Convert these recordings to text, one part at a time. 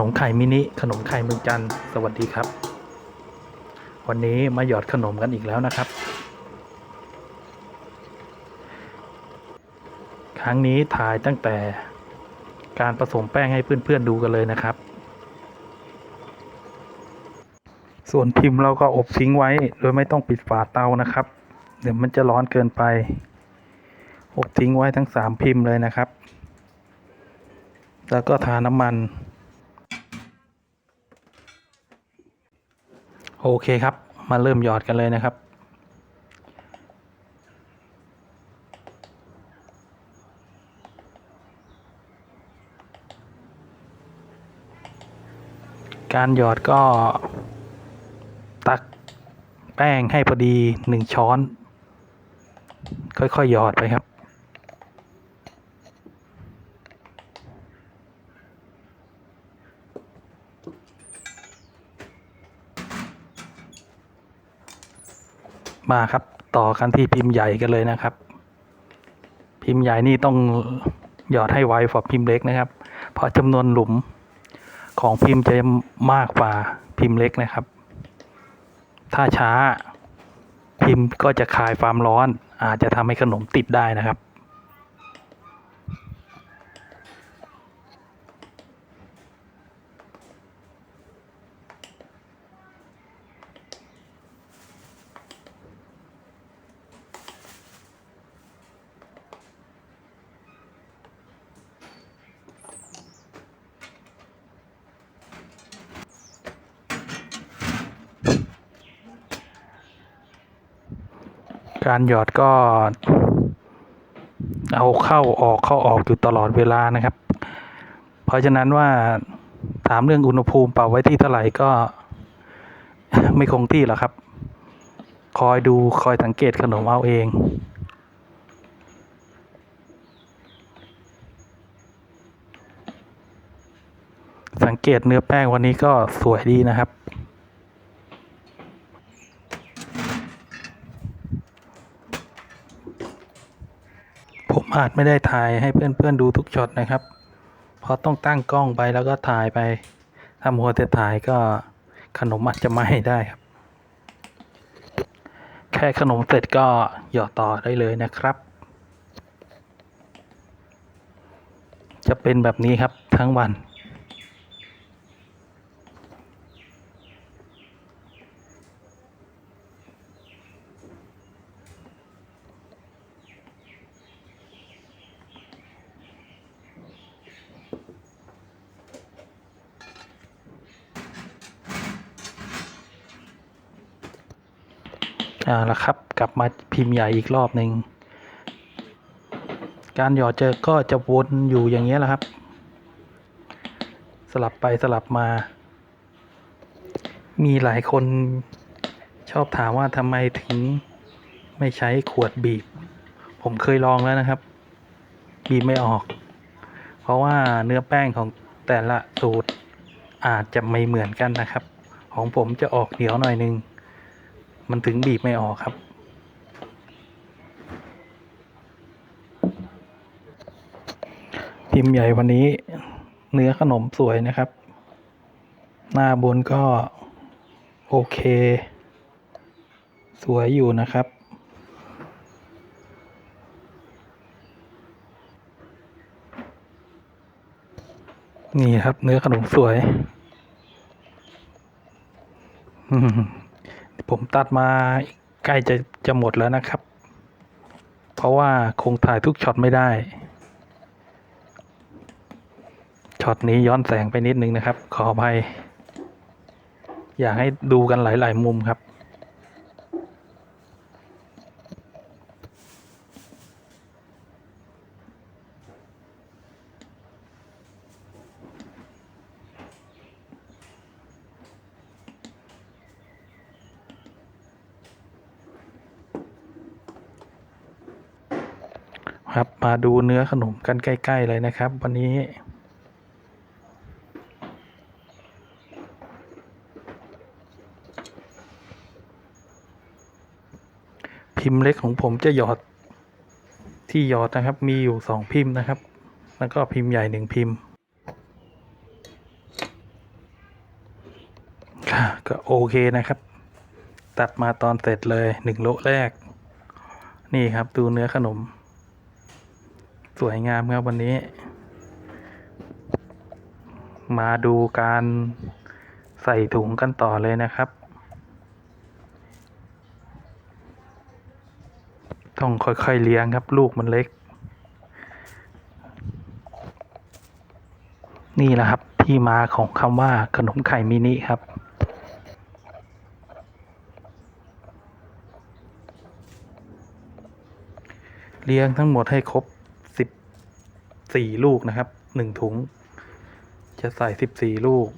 นมไข่มินิ ขนมไข่เมืองจันทร์สวัสดีครับ วันนี้มาหยอดขนมกันอีกแล้วนะครับ ครั้งนี้ถ่ายตั้งแต่การผสมแป้งให้เพื่อนๆดูกันเลยนะครับ ส่วนพิมพ์เราก็อบทิ้งไว้ โดยไม่ต้องปิดฝาเตานะครับ เดี๋ยวมันจะร้อนเกินไป อบทิ้งไว้ทั้งสามพิมพ์เลยนะครับแล้วก็ทาน้ำมัน โอเคครับ มาเริ่มหยอดกันเลยนะครับ การหยอดก็ตักแป้งให้พอดีหนึ่งช้อน ค่อยๆหยอดไปครับ มาครับ ต่อกันที่พิมพ์ใหญ่กันเลยนะครับ พิมพ์ใหญ่นี่ต้องหยอดให้ไวกว่าพิมพ์เล็กนะครับ เพราะจำนวนหลุมของพิมพ์จะมากกว่าพิมพ์เล็กนะครับ ถ้าช้าพิมพ์ก็จะคายความร้อน อาจจะทำให้ขนมติดได้นะครับ การหยอดก็เอาเข้าออกเข้าออกอยู่ตลอดเวลานะครับ เพราะฉะนั้นว่าถามเรื่องอุณหภูมิเป่าไว้ที่เท่าไหร่ก็ไม่คงที่หรอกครับ คอยดูคอยสังเกตขนมเอาเองสังเกตเนื้อแป้งวันนี้ก็สวยดีนะครับ ผมอาจไม่ได้ถ่ายให้เพื่อนๆดูทุกช็อตนะครับเพราะต้องตั้งกล้องไปแล้วก็ถ่ายไปถ้ามัวแต่ถ่ายก็ขนมอาจจะไหม้ได้ครับ แค่ขนมเสร็จก็หยอดต่อได้เลยนะครับ จะเป็นแบบนี้ครับทั้งวัน อ่าละครับ กลับมาพิมพ์ใหญ่อีกรอบหนึ่ง การหยอดเจอก็จะวนอยู่อย่างเงี้ยแหละครับ สลับไปสลับมา มีหลายคนชอบถามว่าทำไมถึงไม่ใช้ขวดบีบ ผมเคยลองแล้วนะครับ บีบไม่ออก เพราะว่าเนื้อแป้งของแต่ละสูตรอาจจะไม่เหมือนกันนะครับ ของผมจะออกเหนียวหน่อยนึง มันถึงบีบไม่ออกครับ พิมพ์ใหญ่วันนี้ เนื้อขนมสวยนะครับ หน้าบนก็ โอเค สวยอยู่นะครับนี่ครับ เนื้อขนมสวย อืม ผมตัดมาใกล้จะจะหมดแล้วนะครับ เพราะว่าคงถ่ายทุกช็อตไม่ได้ช็อตนี้ย้อนแสงไปนิดนึงนะครับ ขออภัย อยากให้ดูกันหลาย ๆ มุมครับ ครับมาดูเนื้อขนมกันใกล้ ๆ เลยนะครับ วันนี้ พิมพ์เล็กของผมจะหยอดที่หยอดนะครับ มีอยู่สองพิมพ์นะครับ แล้วก็พิมพ์ใหญ่หนึ่งพิมพ์ก็โอเคนะครับ ตัดมาตอนเสร็จเลยหนึ่งโลแรก นี่ครับดูเนื้อขนม สวยงามครับวันนี้ มาดูการใส่ถุงกันต่อเลยนะครับ ต้องค่อยๆเลี้ยงครับลูกมันเล็ก นี่แหละครับที่มาของคำว่าขนมไข่มินิครับเลี้ยงทั้งหมดให้ครบ สี่ลูกนะครับหนึ่งถุง จะใส่สิบสี่ลูก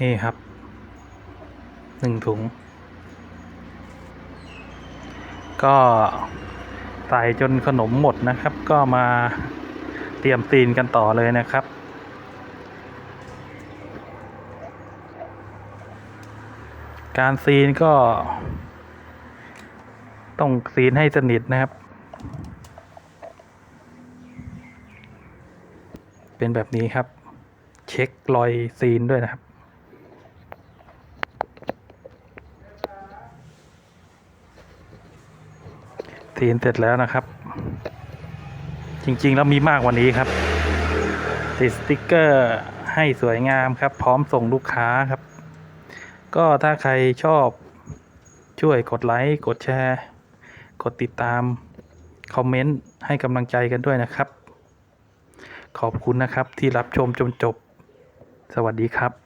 นี่ครับหนึ่งถุง ก็ใส่จนขนมหมดนะครับ ก็มาเตรียมตีนกันต่อเลยนะครับ การซีนก็ ต้องซีนให้สนิทนะครับ เป็นแบบนี้ครับ เช็ครอยซีนด้วยนะครับซีนเสร็จแล้วนะครับ จริงๆ แล้วมีมากกว่านี้ครับติดสติกเกอร์ให้สวยงามครับ พร้อมส่งลูกค้าครับ ก็ถ้าใครชอบช่วยกดไลค์กดแชร์ กดติดตาม คอมเมนต์ ให้กำลังใจกันด้วยนะครับ ขอบคุณนะครับที่รับชมจนจบ สวัสดีครับ